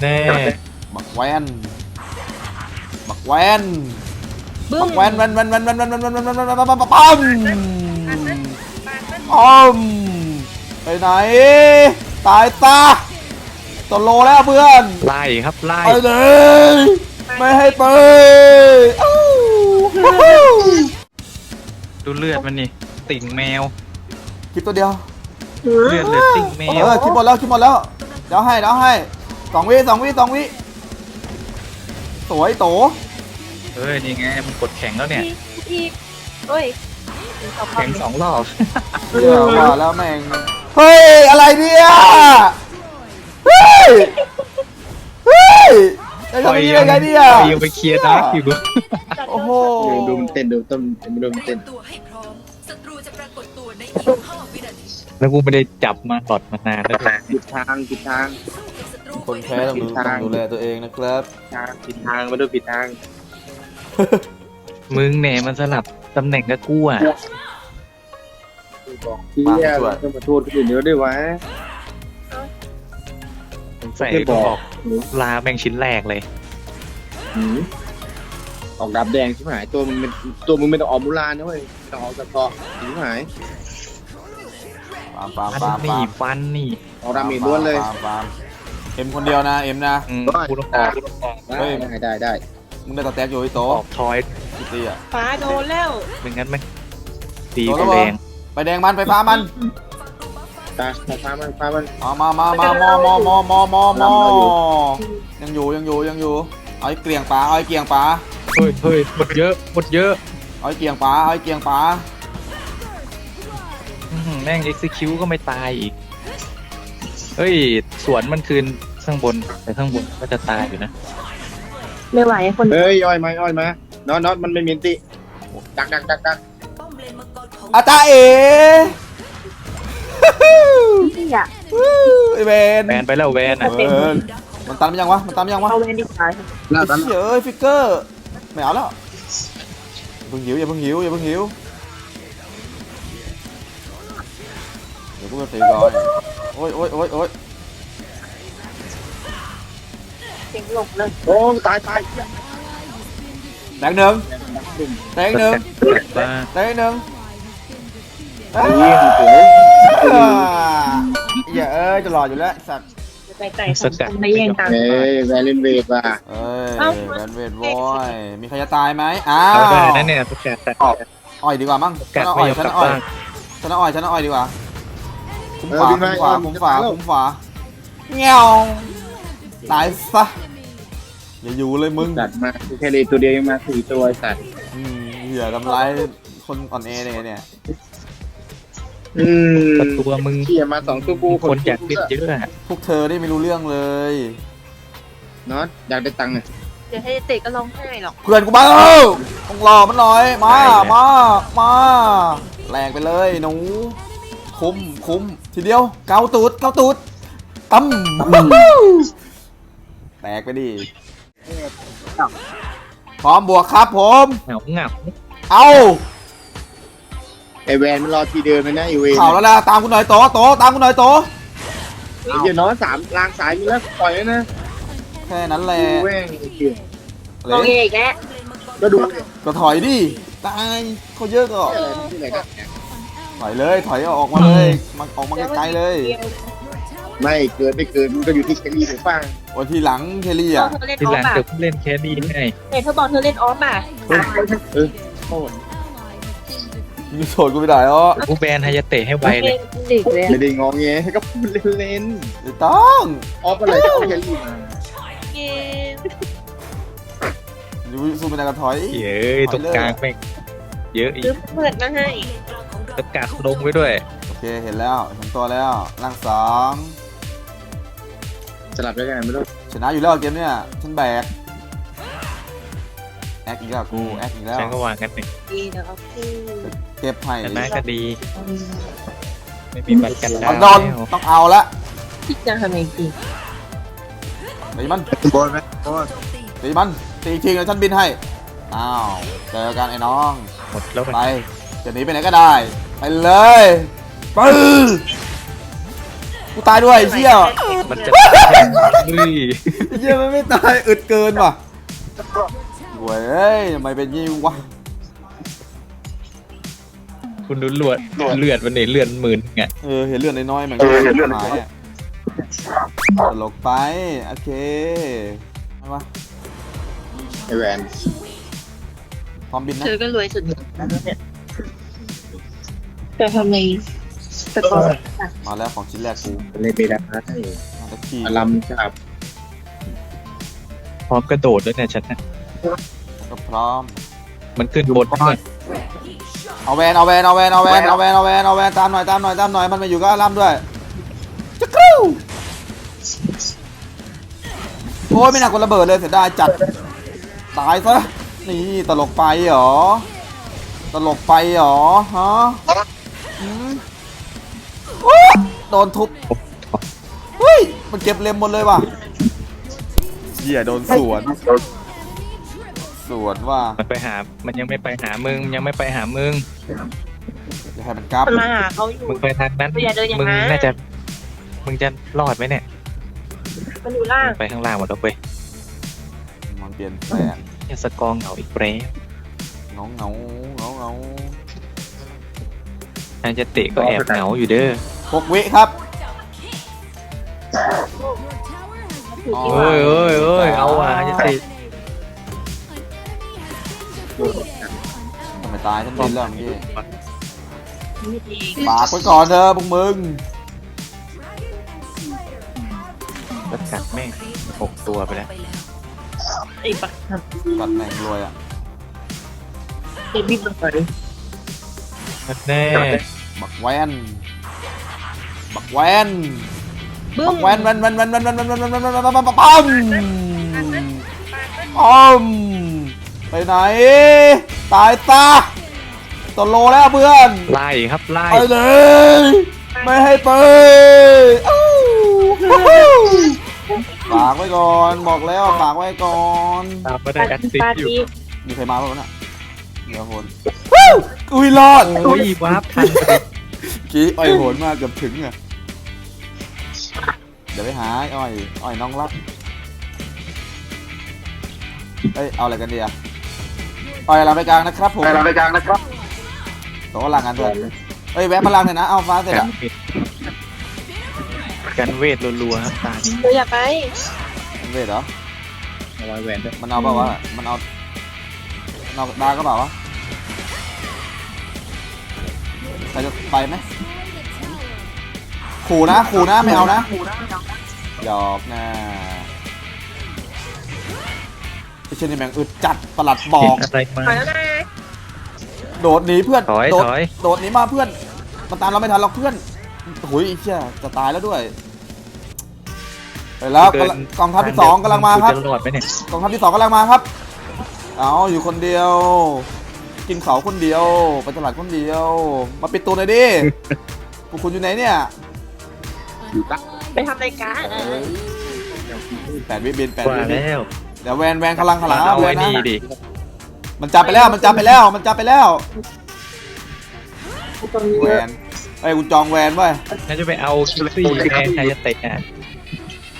แน่บักแวนบักแวนบึ้บัมกแวนแวนแวนแวนแวนแวนแวนแวนแวนแวนแวนแวนแวนปั๊มปานนั้นปานนั้นอ้อมไปไหน ตายตาตวโลแล้วเพื่อนไล่ครับไล่ไปเลยไม่ให้ไปอ้าวดูเลือดมันนี่ติ่งแมว คลิปตัวเดียว เลือดเหลือติ่งแมเอวอคลิปหมดแล้วคลิปหมดแล้วเดี๋ยวให้เดี๋ยวให้ สองวิสองวิสองวิสวยโตเฮ้ยนี่ไงมันกดแข็งแล้วเนี่ย อีกอีกเฮ้ยเอาควาแข็มงสองรอบ เชื่อว่าแล้วแม่งเฮ้ย อะไรเนี่ยเฮ้ยเฮ้ยจะทำอย่างนี้ได้ไงเนี่ย ปล่อยยังไปเคลียร์ดาร์กอยู่ โอ้โห ดูมันเต้นดูต้นดูมันเตรีเต้ยนมตัวให้พร้อม ศัตรูจะปรากฏตัวในอีก 5 วินาที แล้วกูไม่ได้จับมาหลอดมานานแล้วด้วยผิดทางผิดทางสู้กับศัตรู คนแพ้ต้องดูต้องดูแลตัวเองนะครับ ทางผิดทางมาดูผิดทาง มึงเนี่ยมันสลับตำแหน่งกับกูอะบอกที่เนี่ยต้องมาโทษคนอื่นเยอะด้วยวะใส่ไม่บบออกกลาแม่งชิ้นแรกเลยหืมออกดับแดงใช่ไหมตัวมึงเป็นตัวมึงเป็นออกมูลานะเว้ยต้องออกสะเกาะใช่ไหมปามปามฟันปามนี่ปามฟันนี่ออกดาเมจล้วนเลยปามปาม เอ็มคนเดียวนะเอ็มนะ อืมกูต้องออกกูต้องออกเฮ้ย ได้ได้ได้มึงได้ตะแตกอยู่ไอ้โตออกทอยพี่ตีอะ ฟ้าโดนแล้วไม่งั้นไม่ตีโดนไปแล้วเหรอแดงไปแดงมันไปฟ้ามันตาตาฟ้ามันฟ้ามัน มามามามา มอมอมอมอมอมอยังอยู่ยังอยู่ยังอยู่เอาไอ้เกลียงป๋าเอาไอ้เกลียงป๋าเฮ้ยเฮ้ยหมดเยอะหมดเยอะเอาไอ้เกลียงป๋าเอาไอ้เกลียงป๋าอื้อหือแม่ง execute ก็ไม่ตายอีก เฮ้ย สวนมันคืน ข้างบนแต่ข้างบนก็จะตายอยู่นะไม่ไหวคนเฮ้ยอ้อยมาอ้อยมาน็อตน็อตมันไม่มีติดักดักดักดักป้อมเลนมังกรของอาจารย์เอ๋ที่อะไอเวนแบนไปแล้วแวนอะเออมันตันไปยังวะมันตันไปยังวะเอาเวนดีกว่าแล้วตอนเฮ้ยเอ้ยฟิกเกอร์ไม่เอาแล้วอย่าเพิ่งหิวอย่าเพิ่งหิวอย่าเพิ่งหิวเดี๋ยวกูจะตีก่อนโอ้ยโอ้ยโอ้ยโอ้ย เสียงหลงเลยโอ้ตายตายแตงหนึ่งแตงหนึ่งบ้าแตงหนึ่งอ่าเยี่ยมโอ้อย่าเอ้ยจะหลอดอยู่แล้วไอ้สัตว์ไก่ไก่สังคมไม่แย่งตามเฮ้ยแวลินเวทว่ะเอ้ยเอ้าแวนเวทวอยมีใครจะตายไหมอ้าเอาวได้นั่นเนี่ยประกาศแต่อ่อยดีกว่ามั้งประฉักานศเอาไม่อ่อยยอมฉันกลับเอาอ่อยบ้านฉันเอาอ่อยฉันเอาอ่อยดีกว่าคุ้มฝาคุ้มฝาคุ้มฝาคุ้มฝาเงี้ยว ตายซะอย่าอยู่เลยมึงจัดมาแค่เลยตัวเดียวยังมาสี่ตัวไอ้สัตว์อืมเหี้ยทำร้ายคนอ่อนแอเนี่ยเนี่ยอืมแต่ตัวมึงเขี่ยมาสองตัวกูคนอยากเล่นเยอะอะพวกเธอได้ไม่รู้เรื่องเลยน็อตอยากได้ตังค์อะเดี๋ยวให้เตะก็ร้องไห้หรอกเพื่อนกูมาเออต้องรอมันหน่อยมามามาแรงไปเลยหนูคุ้มคุ้มทีเดียวเกาตูดเกาตูดตั้ม แตกไปดิพร้อมบวกครับผม เหงาเหงาเอาไอแวนมันรอทีเดิมเลยนะไอเวนเข่าแล้วนะตามกูหน่อยโตโตตามกูหน่อยโตไอ้เดี๋ยวน้องสามลางสายมีแล้วปล่อยแล้วนะแค่นั้นแหละแว่งไอ้เกี่ยร้องเละเองแกก็ดูก็ถอยดิตายเขาเยอะก็อะไรที่ไหนก็ถอยเลยถอยออกมาเลยมันออกมาไกลๆเลย ไม่เกิดไม่เกิดมันก็อยู่ที่แคลรี่หรือฟังวันทีหลังเคลลี่เธอะอเล่นทีออหลัฟงอะเดี๋ยวเล่นแคดี้ให้เเธอบอกเธอเล่นออฟอะโอ้โหมึงโสดกูไม่ได้เหรอกูแบนไฮยาเตะให้ไวไปเลเล่ยนดึกเลยไม่ได้งอแงก็พูดเล่นไม่ต้องๆออฟอะไรก็เอาแคลรี่มาเกมอยู่สู้ไม่ได้ก็ถอยเย้ยตรงกลางแม่งเยอะอีซื้อกเปิดมาให้ประกาศลงไว้ด้วย โอเคเห็นแล้วเห็นตัวแล้วร่างสอง สลับได้ยังไงไม่รู้ชนะอยู่แล้วเกมเนี้ยฉันแบกแอคอีกแล้วกูแอคอีกแล้วฉันก็วางกันหนึ่งดีเดี๋ยวเอาคืนเก็บให้ชนะก็ดี ไม่มีบัตรกันดามัวนโดนแล้วต้องเอาละที่จะทำเองจริงตีมันบอลไหมบอลตีมันตีอีกทีเลยฉันบินให้อ้าวเจอกันไอ้น้องหมดแล้วมันไปจะหนีไปไหนก็ได้ไปเลยไป กูตายด้วยไอ้เชี่ยมันจะเฮ้ยไอ้เชี่ยมันไม่ตายอึดเกินว่ะโว้ยทำไมเป็นยี่วะคุณดูเลือดเลือดมันเนี่ยเลือดหมื่นไงเออเห็นเลือดน้อยๆเหมือนกันเห็นเลือดน้อยตลกไปโอเคไม่วะไอแวนพร้อมบินนะเธอก็รวยสุดแล้วเนี่ยแต่ทำไม แต่ก็มาแล้วของชิ้นแรกกูเลยเบดาให้มาตะกี้อลัมจับพร้อมกระโดดด้วยเนี่ยฉันนะก็พร้อม มันขึ้นบนด้วยเอาแวนเอาแวนเอาแวนเอาแวนเอาแวนเอาแวนเอาแวนตามหน่อยตามหน่อยตามหน่อยมันมาอยู่กับอารัมด้วยจะกรูโอ้ยไม่หนักกว่าระเบิดเลยเสียดายจัดตายซะนี่ตลกไปเหรอตลกไปเหรอฮะหืม โอ๊ยโดนทุบเฮ้ยมันเก็บเลมหมดเลยว่ะเหี้ยโดนสวน สวนว่ามันไปหา มันยังไม่ไปหามึงยังไม่ไปหามึง อย่าให้มันกลับมันมาหาเขาอยู่ มึงไปทางนั้น อย่าเดินอย่างมึงนั้น น่าจะ มึงจะรอดไหมเนี่ย มันอยู่ล่างมึงไปข้างล่างหมดแล้วเว้ยมันเปลี่ยนแปลงอย่าสกอร์เหงาอีกแล้วเงาเงาเงาเงาทางจะเตะก็แอบเหงาอยู่เด้อหกวิครับถูกอ๋อที่เอ้ว่ายเอ้ยเอ้ยเอาว่ะจะเตะทำไมตายท่านดินแล้วเมื่อกี้ไม่ดีฝากไว้ก่อนเถอะพวกมึงก็กัดแม่งหกตัวไปแล้วไอ้ปักทกัดแม่งรวยอะำเดบิวต์ก่อนดิแน่ บักแวนบักแวนบึ้บัมกแวนแวนแวนแวนแวนแวนแวนแวนแวนแวนแวนแวนแวนปั๊มปั๊มไปไหน ตายซะตวโลแล้วเพื่อนไล่ครับไล่ไปเลย ไม่ให้ไปอ้าวฝากไว้ก่อนบอกแล้วฝากไว้ก่อน ตามมาได้แอดซิสปาอยู่ตีมีใครมาบ้างวะน่ะเดี๋ยวโหน อุ้ยรอดโอ้ยวาร์ปทันกี้อ้อยโหนมากเกือบถึงอะเดี๋ยวไปหาไอ้อ้อยอ้อยน้องรักเอ้ยเอาอะไรกันดีอะอ้อยเราไปกลางนะครับผมเราไปกลางนะครับตัวก็ลางกันด้วยเอ้ยแวะมาลางหน่อยนะเอาฟ้าเสร็จอะกันเวทรัวๆครับตานี้เธออย่าไปมันเวทเหรอเอาไว้แวนด้วยมันเอาเปล่าวะมันเอามันเอาดาก็เปล่าวะ ครจะไปไหมขู่นะขู่นะไม่เอานะหยอกนะไอ้เช่นนี่แม่งอึดจัดประหลัดบอกอะไรมา ถอยแล้วนะโดดหนีเพื่อนถอยโดดถอย โดดหนีมาเพื่อนมันตามเราไม่ทันหรอกเพื่อนหุยไอ้เชี่ยจะตายแล้วด้วยไปแล้วกำลังกองทัพที่สองกำลังมาครับ จะรอดไหมเนี่ยกองทัพที่สองกำลังมาครับ เอาอยู่คนเดียว กินเขาคนเดียวไปตลาดคนเดียว มาปิดตัวหน่อยดิพวกคุณอยู่ไหนเนี่ย อยู่ตั้งไปทำรายการเอ้ยแปดวิบินแปดว่าวิบินแล้วเดี๋ยวแวนแวนกำลังขลังเอาแวไว้นนะนี่ดิมันจับไปแล้วมันจับไปแล้วมันจับไปแล้วตรงนี้แวนไอ้ยกูจองแวนไว้ยน่าจะไปเอาคิวซี่แทนใครจะเตะอะ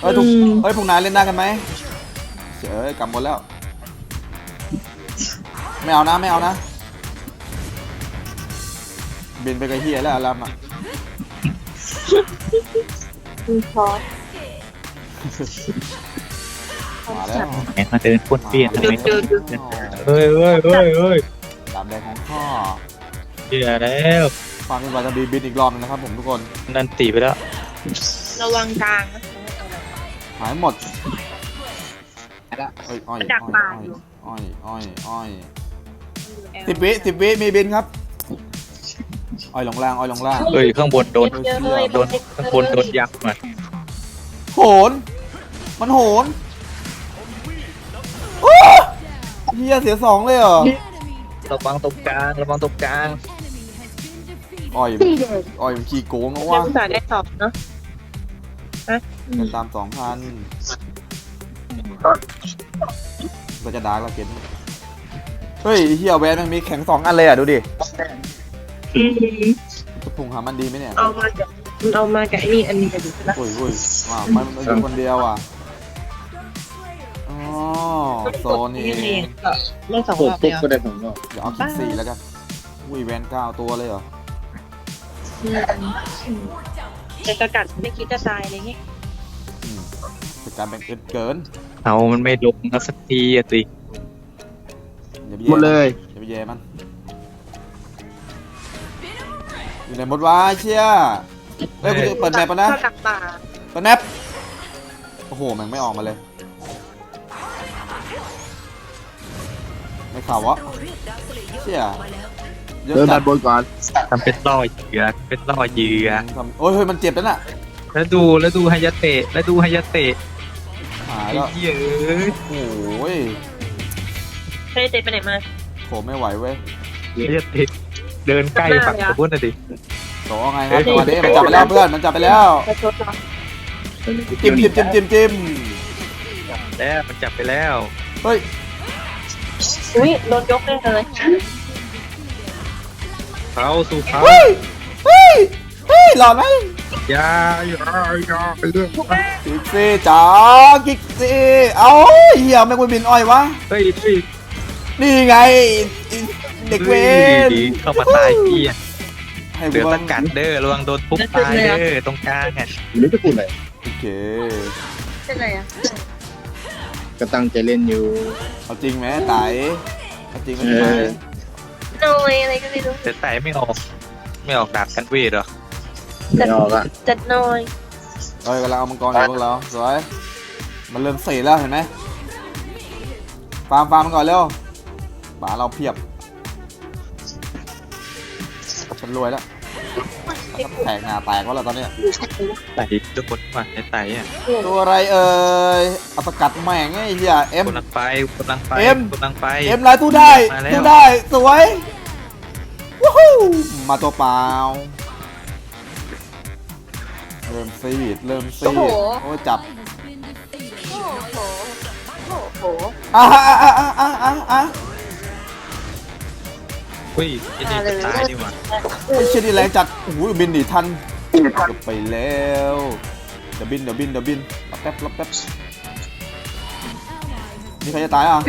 เอ้ยทุกเอ้ยพวกนายเล่นได้กันไหมเฉยกำหมดแล้ว ไม่เอานะไม่เอานะ บินไปกับเฮียแล้วอารามอะมีคอร์สมาแล้วแหมมาเดินป้วนเปี้ยนทำไมเจอเจอเฮ้ยเฮ้ยเฮ้ยเฮ้ยดาบแดงของพ่อเดี๋ยวแล้วความเป็นวาจะบีบินอีกรอบนึงนะครับผมทุกคนนันตีไปแล้วระวังกลางนะหายหมดเอ้ยอ้อยมันดักปลาอยู่อ้อยอ้อยอ้อยสิบวิสิบวิมีบินครับ อ้อยลงล่างอ้อยลงล่างเอ้ยข้างบนโดนเยอะเลยโดนข้างบนโดนยักษ์มาโหน มันโหนโอ้เฮียเสียสองเลยเหรอระวังตรงกลางระวังตรงกลางอ้อยอ้อยมันขี้โกงนะยังวะอุตส่าห์ได้สอบเนาะเงินตามสองพันก็จะดาร์กแล้วเกมนี้เฮ้ยเฮียแวนมันมีแข็งสองอันเลยอะดูดิ จะพุงหามันดีไหมเนี่ย เอามาจากมันเอามากับไอ้นี่อันนี้กันอยู่ใช่ไหมอุ้ยโอ้ยว้าวมันมันอยู่คนเดียวอะ อ๋อโซนนี่เองก็เล่นสองโครตอรบเดียวก็ได้สองรอบเดี๋ยวเอาคิดสี่แล้วกันอุ้ยแวนเก้าตัวเลยเหรอแต่กระกัดไม่คิดจะตายอะไรเงี้ยอืมเป็นการแบ่งเกินเกินเอามันไม่ลงเอาสักทีอะสิอย่าไปหมดเลย อย่าไปแย่มัน อยู่ไหนหมดวะเชี่ยเฮ้ยกูจะเปิดแมปปะนะเข้ากับป่าเปิดแมปโอ้โหแม่งไม่ออกมาเลย ไม่ข่าววะเราเรียกดาวสเลเยอร์เชี่ยมาแล้วเยอะเดินจัดัดนบนก่อนทำเป็นล่อเหยื่อเป็นล่อเหยื่อทำโอ้ยเฮ้ยมันเจ็บแล้วน่ะแล้วดูแล้วดูไฮยาเตะแล้วดูไฮยาเตะหายไอ้แล้วเหี้ยเอ้ยโอ้ยเฮ้ยเจ๊ไปไหนมาโถไม่ไหวเว้ยไฮยาเตะ เดินใกล้ฝั่งสมบูรณ์น่ะดิ โถเอาไงครับจังหวะนี้มันจับไปแล้วเพื่อนมันจับไปแล้วไปชดเหรอจิ้มจิ้มจิ้มจิ้มจิ้มแล้วมันจับไปแล้วเฮ้ยอุ้ยโดนยกเลยเลยเขาสู่เขาเฮ้ยเฮ้ยเฮ้ยหลอดไหมอยาอยาอยาไปเรื่องกิกซี่จ๋ากิกซี่เอาเหี้ยแม่งไปบินอ้อยวะเฮ้ยเฮ้ยนี่ไงไอ้ เด็กเวฮ้ยรดีเข้ามาตายพี่อะให้เหลือกูตะกัดเด้อระวังโดนทุบตายเด้อตรงกลางอะหรือจะพูดอะไรโอเคเป็นไรอะก็ตั้งใจเล่นอยู่ เอาจริงไหมไตเอาจริงไหมใช่ไหมเออหน่อยอะไรก็ไม่รู้แต่ไต่ไม่ออก ไม่ออกดาบกันเวทเหรอไม่ออกอะจัดหน่อยเฮ้ยกำลังเอามังกรอยู่พวกเราสวยมันเริ่มเสีแล้วเห็นไหมฟาร์มฟาร์มมันก่อนเร็วป๋าเราเพียบ ฉันรวยแล้วแตกหน้าแตกวะล่ะตอนเนี้ยไต่ทุกคนว่าไต่ไต่อะตัวอะไรเอ่ยเอาสกัดแม่งไอ้เหี้ยเอ็ม กำลังไปกำลังไปเอ็ม กำลังไป เอ็มลายตู้ได้มาแล้ว ตู้ได้สวยวู้ฮู้มาตัวเปล่าเริ่มซีดเริ่มซีดโอ้ยจับโอ้โห โอ้โห อะอะอะอะอะอะอะเฮ้ยไอ้นี่จะตายดีกว่าไอ้เชี่ยนี่แรงจัดโอ้โหบินหนีทันเกือบไปแล้วเดี๋ยวบินเดี๋ยวบินเดี๋ยวบินรอแป๊บรอแป๊บมีใครจะตายอะ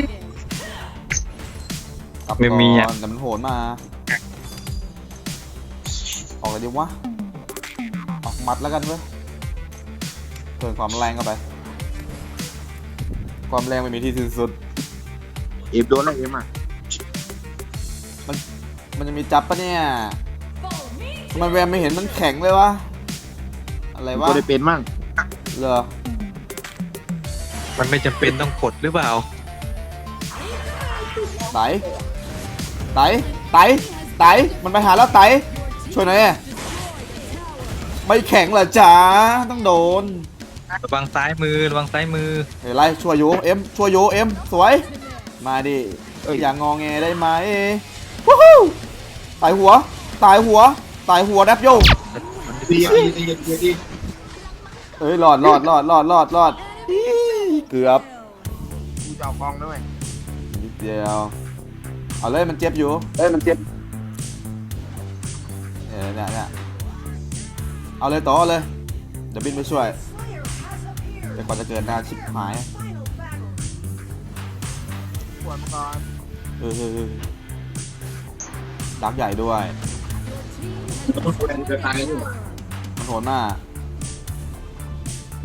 กลับก่อนไม่มีอะเดี๋ยวมันโหนมา ออกกันดีวะออกมัดแล้วกันเว้ยเพิ่มความแรงเข้าไป ความแรงไม่มีที่สิ้นสุด เอฟโดนอะไรเอ็มอะ มันจะมีจับปะเนี่ยทำไมแวมไม่เห็นมันแข็งเลยวะ อะไรวะก็ได้เป็นมั่งเหรอ มันไม่จำเป็นต้องกดหรือเปล่า ไต ไต ไต ไต มันไปหาแล้วไต ช่วยหน่อยดิไม่แข็งเหรอจ๋า ต้องโดนระวังซ้ายมือระวังซ้ายมือเฮ้ยไรช่วยอยู่เอ็มช่วยอยู่เอ็มสวย มาดิเอ้ยอย่างงอแงได้ไหมวู้ฮู้ ตายหัว ตายหัว ตายหัวแดบโยดีดีดีดีดีเอ้ยรอดรอดรอดรอดรอดรอดอี๋เกือบกูจะเอากองด้วยนิดเดียว เอาเลยมันเจ็บอยู่ เอ้ยมันเจ็บเออเนี่ยเนี่ยเอาเลยต่อเอาเลย เดี๋ยวบินไปช่วยเดี๋ยวก่อนจะเกิดหน้าชิบหายปวดก่อนเออเออเออ ดักใหญ่ด้วยเป็นจะตายอยู่มันโหดหน้า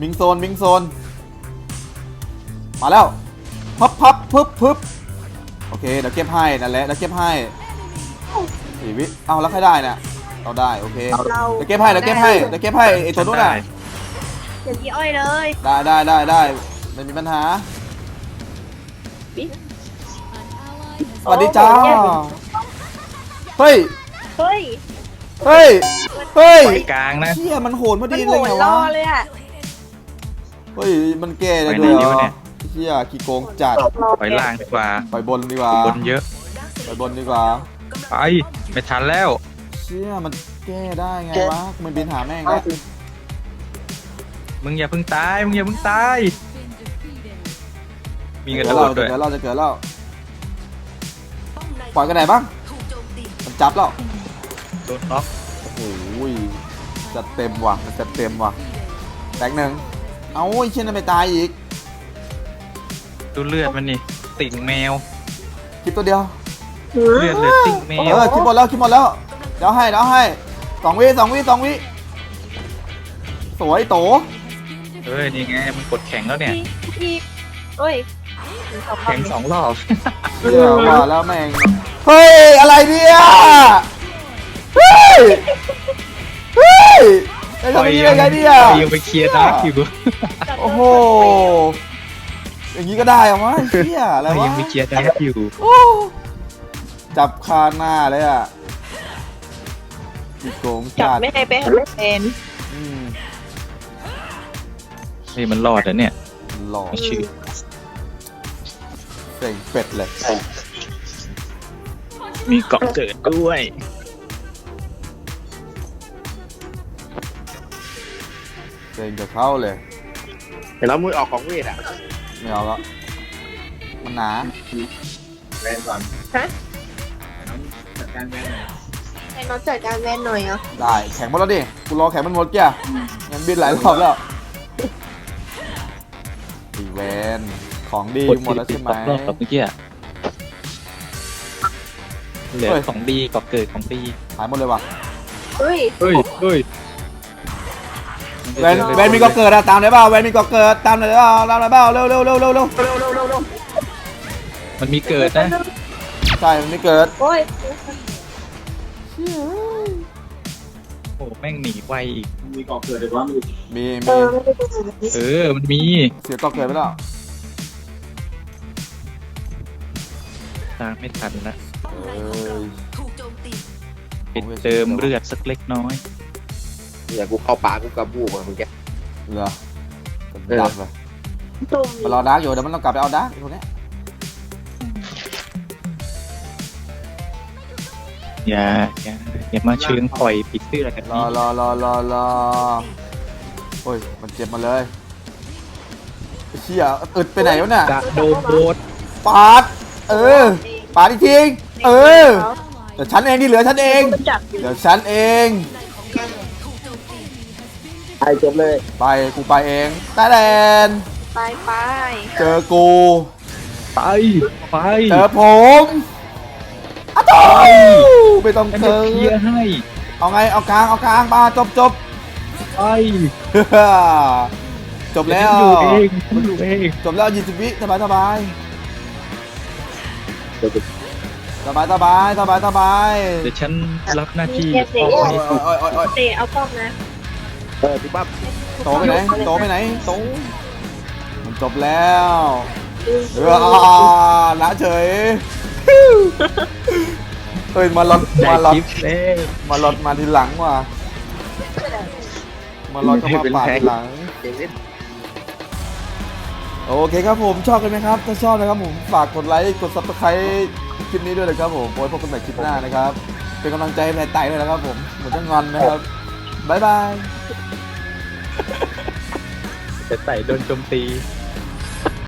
มิงโซนมิงโซน มาแล้วพับพับพึบพึบโอเคเดี๋ยวเก็บให้นั่นแหละเดี๋ยวเก็บให้สี่วิเอาแล้วใครได้เนี่ยเราได้โอเคเราเดี๋ยวเก็บให้เดี๋ยวเก็บให้เดี๋ยวเก็บให้ไอ้ตัวนู้นน่ะเดี๋ยวพี่อ้อยเลยได้ได้ได้ได้ไม่มีปัญหาสวัสดีจ้า เฮ้ย เฮ้ยเฮ้ย เฮ้ยปล่อยกลางนะเฮียมันโหดพอมันดีโหเลยนไงรวะอเลยอะเฮ้ย มันแก้ได้ด้วยเหรไปไหนดีอวะเนี่ยเฮียขี้โกงจัด ปล่อยล่างดีกว่าไปบนดีกว่า บนเยอะ ไปบนดีกว่า ไปไม่ทันแล้วเชี่ยมันแก้ได้ไงวะ มันบินหาแม่งแล้วมึงอย่าเพิ่งตายมึงอย่าเพิ่งตายมีกระเดี๋ยวโดเราดจะด้วยเกิดเราจะเกิดแล้วป้อมในปล่อยกันไหนบ้างถูกโจ มตีมันจับแล้วโดนล็อกโอ้โหจัดเต็มว่ะมันจัดเต็มว่ะแตกหนึ่งเอาไอ้เช่นนั้นไม่ตายอีกดูเลือดมันนี่ติ่งแมวคลิปตัวเดียวเลือดเหลือติ่งแมเอวอคลิปหมดแล้วคลิปหมดแล้วเดี๋ยวให้เดี๋ยวให้สองวิสองวิสองวิสวยโตเอ้ยนี่ไงมันกดแข็งแล้วเนี่ยพี่พี่เอ้ยขอบคุแข็งณสองรอบเชื่อว่าแล้วแม่ง เฮ้ย อะไรเนี่ย เฮ้ย เฮ้ยไอ้ทำอย่างนี้ได้ไงเนี่ยปล่อยังไปเคลียร์ดาร์กอยู่โอ้โห อย่างนี้ก็ได้เหรอวะไอ้เชี่ยอะไรปล่อยวะยังไปเคลียร์ดาร์กอยู่โอ้จับคาหน้าเลยอะอีโกงจับจัดไม่ให้ไปหาแฟนอืมนี่มันรอดแล้วเนี่ยหล่อไม่เชื่อเซ็งเป็ดเลย มีเกาะเกิดด้วยเซ็งจะเข้าเลยเห็นแล้วมือออกของเวทอะไม่เอาแล้วมันหนาแวนก่อนฮะ จัดการแวนหน่อยให้น้องจัดการแฟนหน่อยเหรอได้แข็งหมดแล้วดิกูรอแข็งมันหมดเกี้ยงั้นบินหลายรอบแล้วอีเวนของดีกดหมดแล้วติใช่ดไหมสองรอบแบบเมื่อกี้อะ เหลือเฮ้ยของดีเกาะเกิดของดีหายหมดเลยว่ะเฮ้ยเฮ้ยเฮ้ยเวนเวนมีก็เกิดอะตามได้เปล่าเวนมีก็เกิดตามได้เปล่าตามได้เปล่าเร็วเร็วเร็วเร็วเร็วมันมีเกิดนะใช่มันไม่เกิดโอ้ยโอ้แม่งหนีไวอีกมีกองเกิดเลยว่ามีมีเอมีอไม่ได้ดูแบบนี้เออมันมีเสียก็เกิดไปแล้ว ตามไม่ทันละเอ้ยถูกโจมตีไปเติมเลือดสักเล็กน้อย เนี่ยกูเข้าป่ากูกระบูมาเมื่อกี้เหรอเออ ดักเลยตุ่มมารอดาร์กอยู่เดี๋ยวมันต้องกลับไปเอาดาร์กตรงนี้ยอย่าอย่าอย่ามาเชิงปล่อยปิดเสื้อกันรอนี่รอรอรอรอโอ้ยมันเจ็บมาเลยไอ้เชี่ยอึดไปไหนวะเนี่ยกระโดดโดดปาดเออ ปาดอีกทีเออเดี๋ยวฉันเองที่เหลือฉันเองมันจับอยู่เดี๋ยวฉันเองถูกโจมตีไอจบเลยไปกูไปเองตาแดนไปไปเจอกูไปไปเจอผมอ้าวโถ่ไม่ต้องฉันเจจะอเคลียร์ให้เอาไงเอากลางเอากลางมาจบจบ ไปจบแล้ว ฉันอยู่เองฉันอยู่เองจบแล้วยี่สิบวิสบายสบายเดี๋ยวกู สบายสบายสบายสบายเดี๋ยวฉันรับหน้าที่เจ็บเสียป้องโอ้ยให้ถูกโอ้ยโอ้ยโอ้ยเตะเอาป้อมนะเออพี่ปั๊บโตไปไหนโตไปไหนโตมันจบแล้วเอเออละเฉยเฮ้ยมาลดได้มาลคลิดปแล้วมาลดมาทีหลังว่ะมาลดก็มาปาดทีหลัง เดี๋ยวเล่น โอเคครับผมชอบกันไหมครับ ถ้าชอบนะครับผมฝากกดไลค์กดซับสไครต์คลิปนี้ด้วยนะครับผมไว้พบกันใหม่คลิปหน้านะครับ เป็นกำลังใจให้นายไต่ด้วยนะครับผมเหมือนจะงอนนะครับบ๊ายบายจะใส่โดนโจมตี